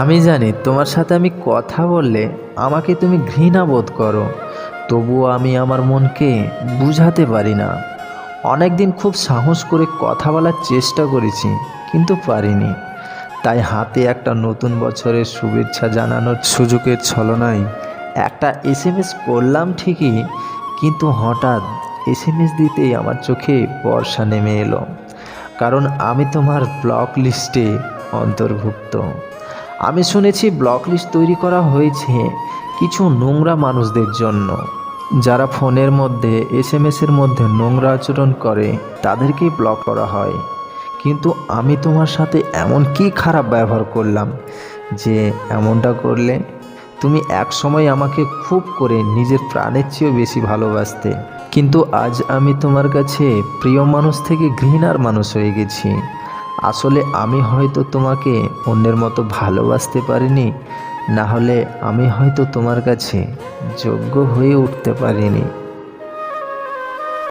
আমি জানি তোমার সাথে আমি কথা বললে আমাকে তুমি ঘৃণা বোধ করো, তবুও আমি আমার মনকে বুঝাতে পারি না। অনেকদিন খুব সাহস করে কথা বলার চেষ্টা করেছি, কিন্তু পারিনি। তাই হাতে একটা নতুন বছরের শুভেচ্ছা জানানোর সুযোগের ছলনায় একটা এস এম এস করলাম ঠিকই, কিন্তু হঠাৎ এস এম এস দিতেই আমার চোখে বর্ষা নেমে এলো। কারণ আমি তোমার ব্লক লিস্টে অন্তর্ভুক্ত। আমি শুনেছি ব্লক লিস্ট তৈরি করা হয়েছে কিছু নোংরা মানুষদের জন্য। যারা ফোনের মধ্যে এস এম এসের মধ্যে নোংরা আচরণ করে, তাদেরকেই ব্লক করা হয়। কিন্তু আমি তোমার সাথে এমন কি খারাপ ব্যবহার করলাম যে এমনটা করলে তুমি এক সময় আমাকে খুব করে নিজের প্রাণের চেয়েও বেশি ভালোবাসতে। কিন্তু আজ আমি তোমার কাছে প্রিয় মানুষ থেকে ঘৃণার মানুষ হয়ে গেছি। আসলে আমি হয়তো তোমাকে অন্যের মতো ভালোবাসতে পারিনি, না হলে আমি হয়তো তোমার কাছে যোগ্য হয়ে উঠতে পারিনি।